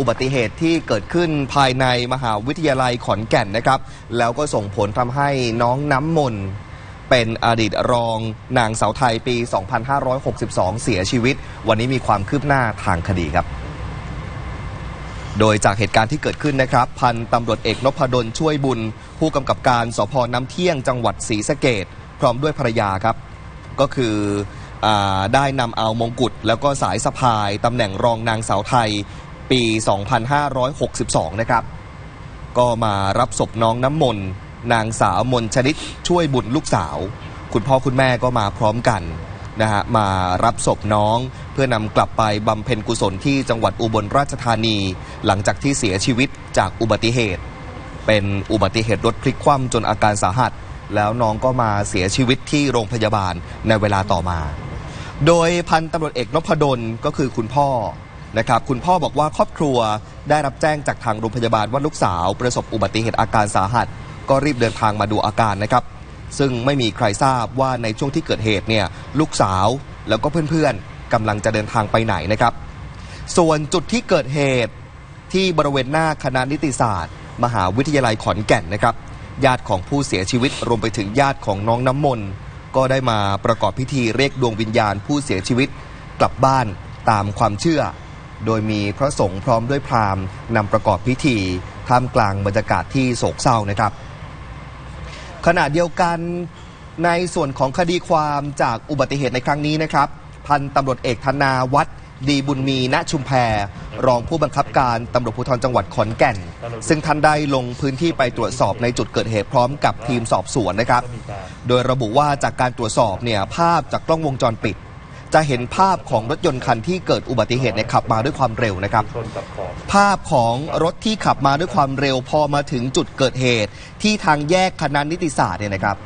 อุบัติเหตุที่เกิดขึ้นภายในมหาวิทยาลัยขอนแก่นนะครับ แล้วก็ส่งผลทำให้น้องน้ำมนต์เป็นอดีตรองนางสาวไทยปี 2562 เสียชีวิต วันนี้มีความคืบหน้าทางคดีครับ โดยจากเหตุการณ์ที่เกิดขึ้นนะครับ พันตำรวจเอกนพดลช่วยบุญ ผู้กำกับการสพน้ำเที่ยงจังหวัดศรีสะเกดพร้อมด้วยภรรยาครับ ก็คืออได้นำเอามงกุฎแล้วก็สายสะพายตำแหน่งรองนางสาวไทย ปี 2562 นะครับ ก็มารับศพน้องน้ำมนต์นางสาวมนชนิดช่วยบุญลูกสาว คุณพ่อคุณแม่ก็มาพร้อมกันนะฮะมารับศพน้องเพื่อนำกลับไปบำเพ็ญกุศลที่จังหวัดอุบลราชธานี หลังจากที่เสียชีวิตจากอุบัติเหตุ เป็นอุบัติเหตุรถพลิกคว่ำจนอาการสาหัส แล้วน้องก็มาเสียชีวิตที่โรงพยาบาลในเวลาต่อมา โดยพันตำรวจเอกนพดลก็คือคุณพ่อ นะครับคุณพ่อบอกว่าครอบครัวได้รับแจ้งจากทางโรงพยาบาลว่าลูกสาว ประสบอุบัติเหตุอาการสาหัส ก็รีบเดินทางมาดูอาการนะครับ ซึ่งไม่มีใครทราบว่าในช่วงที่เกิดเหตุเนี่ยลูกสาวแล้วก็เพื่อนๆกำลังจะเดินทางไปไหนนะครับ ส่วนจุดที่เกิดเหตุที่บริเวณหน้าคณะนิติศาสตร์ มหาวิทยาลัยขอนแก่นนะครับ ญาติของผู้เสียชีวิตรวมไปถึงญาติของน้องน้ำมนต์ก็ได้มาประกอบพิธีเรียกดวงวิญญาณผู้เสียชีวิตกลับบ้านตามความเชื่อ โดยมีพระสงฆ์พร้อมด้วยพราหมณ์นำประกอบพิธีท่ามกลางบรรยากาศที่โศกเศร้านะครับ ขณะเดียวกันในส่วนของคดีความจากอุบัติเหตุในครั้งนี้นะครับ พันตำรวจเอกธนาวัฒน์ดีบุญมีณชุมแพรองผู้บังคับการตำรวจภูธรจังหวัดขอนแก่น ซึ่งท่านได้ลงพื้นที่ไปตรวจสอบในจุดเกิดเหตุพร้อมกับทีมสอบสวนนะครับ โดยระบุว่าจากการตรวจสอบเนี่ยภาพจากกล้องวงจรปิด จะเห็นภาพของรถยนต์คันที่เกิดอุบัติเหตุเนี่ยขับมาด้วยความเร็วนะครับชนกับขอบภาพของรถที่ขับมาด้วยความเร็วพอมาถึงจุดเกิดเหตุ ที่ทางแยกคณะนิติศาสตร์เนี่ยนะครับ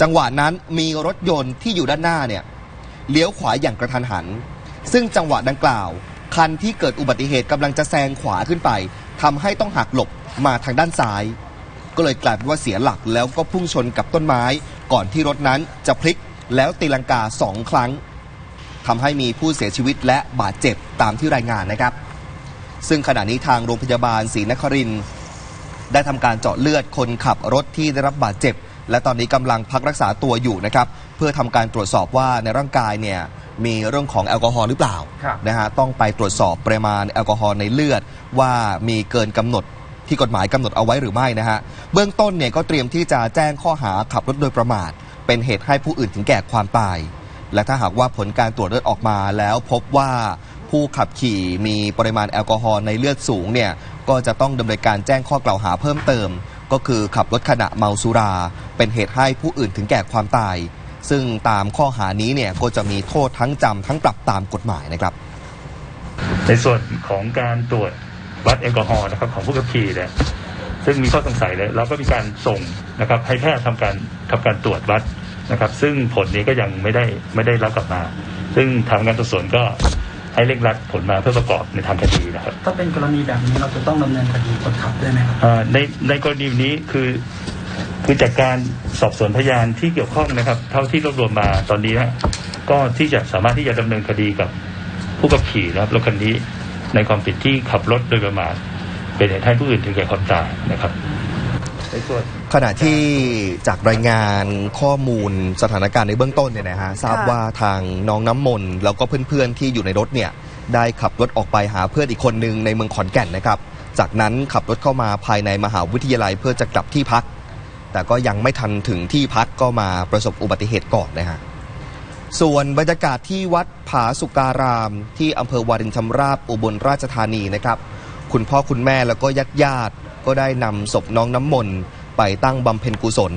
จังหวะนั้นมีรถยนต์ที่อยู่ด้านหน้าเนี่ยเลี้ยวขวาอย่างกระทันหัน ซึ่งจังหวะดังกล่าว คันที่เกิดอุบัติเหตุกำลังจะแซงขวาขึ้นไปทำให้ต้องหักหลบมาทางด้านซ้าย ก็เลยกลายเป็นว่าเสียหลักแล้วก็พุ่งชนกับต้นไม้ ก่อนที่รถนั้นจะพลิกแล้วตีลังกาสองครั้ง ทำให้มีผู้เสียชีวิตและบาดเจ็บตามที่รายงานนะครับ ซึ่งขณะนี้ทางโรงพยาบาลศรีนครินทร์ได้ทำการเจาะเลือดคนขับรถที่ได้รับบาดเจ็บ และตอนนี้กำลังพักรักษาตัวอยู่นะครับ เพื่อทำการตรวจสอบว่าในร่างกายเนี่ยมีเรื่องของแอลกอฮอล์หรือเปล่าครับ นะฮะต้องไปตรวจสอบปริมาณแอลกอฮอล์ในเลือด ว่ามีเกินกำหนดที่กฎหมายกำหนดเอาไว้หรือไม่นะฮะเบื้องต้นเนี่ยก็เตรียมที่จะแจ้งข้อหาขับรถโดยประมาท เป็นเหตุให้ผู้อื่นถึงแก่ความตาย และถ้าหากว่าผลการตรวจเลือดออกมาแล้วพบว่าผู้ขับขี่มีปริมาณแอลกอฮอล์ในเลือดสูงเนี่ยก็จะต้องดำเนินการแจ้งข้อกล่าวหาเพิ่มเติม ก็คือขับรถขณะเมาสุรา เป็นเหตุให้ผู้อื่นถึงแก่ความตาย ซึ่งตามข้อหานี้เนี่ยก็จะมีโทษทั้งจำทั้งปรับตามกฎหมายนะครับ ในส่วนของการตรวจวัดแอลกอฮอล์นะครับของผู้ขับขี่เนี่ยซึ่งมีข้อสงสัยเลยเราก็มีการส่งนะครับให้แพทย์ทำการทำการตรวจวัด นะครับ ซึ่งผลนี้ก็ยังไม่ได้ไม่ได้รับกลับมา ซึ่งทางการสอบสวนก็ให้เร่งรัดผลมาเพื่อประกอบในทางคดีนะครับ ถ้าเป็นกรณีแบบนี้เราจะต้องดำเนินคดีคนขับด้วยไหมครับอ่าในในกรณีนี้คือคือจากการสอบสวนพยานที่เกี่ยวข้องนะครับ เท่าที่รวบรวมมาตอนนี้นะก็ที่จะสามารถที่จะดำเนินคดีกับผู้ขับขี่นะครับรถคันนี้ในความผิดที่ขับรถโดยประมาทเป็นเหตุให้ผู้อื่นถึงแก่ความตายนะครับในส่วน ขณะที่จากรายงานข้อมูลสถานการณ์ในเบื้องต้นเนี่ยนะฮะทราบว่าทางน้องน้ำมนต์แล้วก็เพื่อนๆที่อยู่ในรถเนี่ยได้ขับรถออกไปหาเพื่อนอีกคนหนึ่งในเมืองขอนแก่นนะครับ จากนั้นขับรถเข้ามาภายในมหาวิทยาลัยเพื่อจะกลับที่พัก แต่ก็ยังไม่ทันถึงที่พักก็มาประสบอุบัติเหตุก่อนนะฮะส่วนบรรยากาศที่วัดผาสุการาม ที่อำเภอวารินชำราบอุบลราชธานีนะครับ คุณพ่อคุณแม่แล้วก็ญาติญาติๆ ก็ได้นำศพน้องน้ำมนต์ไปตั้งบำเพ็ญกุศล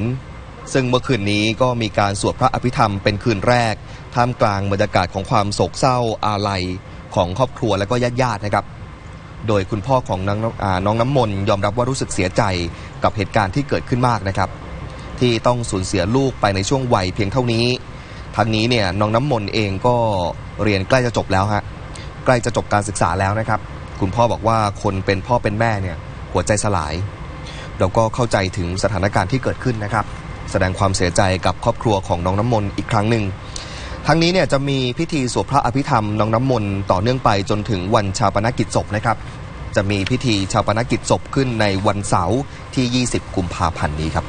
ซึ่งเมื่อคืนนี้ก็มีการสวดพระอภิธรรมเป็นคืนแรก ท่ามกลางบรรยากาศของความโศกเศร้าอาลัยของครอบครัวและก็ญาติๆนะครับ โดยคุณพ่อของน้องน้ำอ่าน้องน้ำมนต์ยอมรับว่ารู้สึกเสียใจกับเหตุการณ์ที่เกิดขึ้นมากนะครับ ที่ต้องสูญเสียลูกไปในช่วงวัยเพียงเท่านี้ทั้งนี้เนี่ยน้องน้ำมนต์เองก็เรียนใกล้จะจบแล้วฮะใกล้จะจบการศึกษาแล้วนะครับ คุณพ่อบอกว่าคนเป็นพ่อเป็นแม่เนี่ย หัวใจสลายเราก็เข้าใจถึงสถานการณ์ที่เกิดขึ้นนะครับ แสดงความเสียใจกับครอบครัวของน้องน้ำมนต์อีกครั้งหนึ่งทั้งนี้เนี่ยจะมีพิธีสวดพระอภิธรรมน้องน้ำมนต์ต่อเนื่องไปจนถึงวันชาปนกิจศพนะครับ จะมีพิธีชาปนกิจศพขึ้นในวันเสาร์ที่ 20 กุมภาพันธ์นี้ครับ